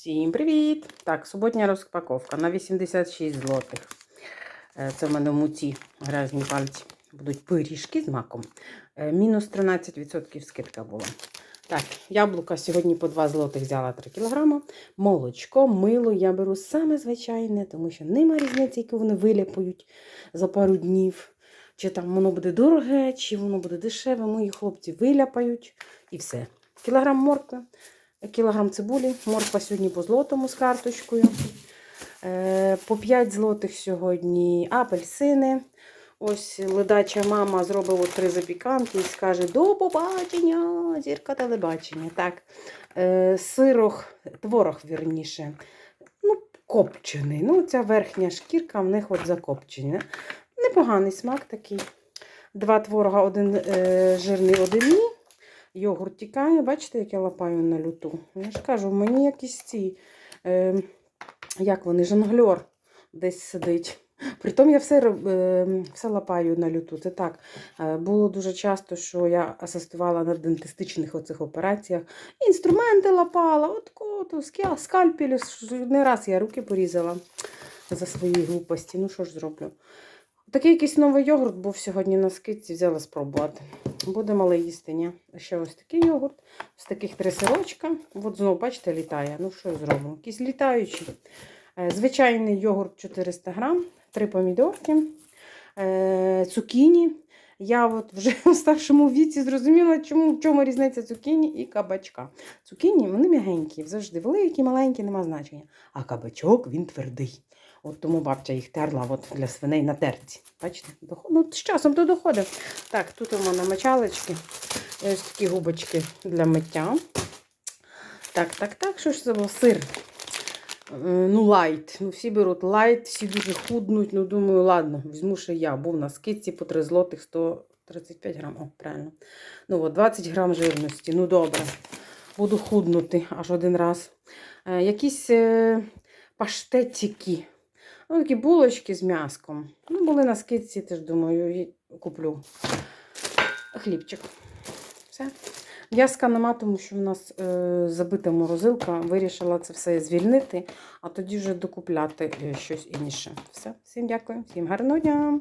Всім привіт! Так, суботня розпаковка на 86 злотих. Е, Це в мене в муці грязні пальці. Будуть пиріжки з маком. Е, Мінус 13% скидка була. Так, яблука сьогодні по 2 злотих взяла 3 кг. Молочко, мило я беру саме звичайне, тому що нема різниці, яку вони виляпують за пару днів. Чи там воно буде дороге, чи воно буде дешеве. Мої хлопці виляпають і все. Кілограм моркви, кілограм цибулі, морква сьогодні по злотому з карточкою. Е, По 5 злотих сьогодні апельсини. Ось ледача мама зробила три запіканки і скаже: до побачення, зірка телебачення. Так, е, сирох, творог вірніше. Ну, копчений. Ну, ця верхня шкірка в них от закопчена. Непоганий смак такий. Два творога, один е, жирний, один ні. Йогурт тікає, бачите, як я лапаю на люту. Я ж кажу, мені якісь ці, е, як вони, жонгльор десь сидить. Притом я все, е, все лапаю на люту. Це так. Е, було дуже часто, що я асистувала на дентистичних оцих операціях. Інструменти лапала, от коту, скальпель. Не раз я руки порізала за свої глупості. Ну що ж зроблю? Такий якийсь новий йогурт був сьогодні на скидці, взяла спробувати. Будемо але їсти. Ще ось такий йогурт, з таких три сирочка. От знову, бачите, літає. Ну що зробимо? Якісь літаючі. Е, Звичайний йогурт 400 грам, три помідорки, е, цукіні. Я от вже в старшому віці зрозуміла, чому, в чому різниця цукіні і кабачка. Цукіні вони м'ягенькі, завжди великі, маленькі, нема значення. А кабачок він твердий. От тому бабця їх терла от для свиней на терці. Бачите? Ну, з часом то доходить. Так, тут у мене мочалочки. Ось такі губочки для миття. Так, так, так, що ж це було? Сир. Е, Ну, лайт. Ну, всі беруть лайт, всі дуже худнуть. Ну, думаю, ладно, візьму ще я. Був на скидці по 3 злотих 135 грам. О, правильно. Ну, от 20 грам жирності. Ну, добре. Буду худнути аж один раз. Е, якісь е, паштетики. Ну, такі булочки з м'яском. Ну, були на скидці, теж думаю, куплю хлібчик. Все. М'язка нема, тому що в нас е, забита морозилка. Вирішила це все звільнити, а тоді вже докупляти е, щось інше. Все. Всім дякую, всім гарного дня!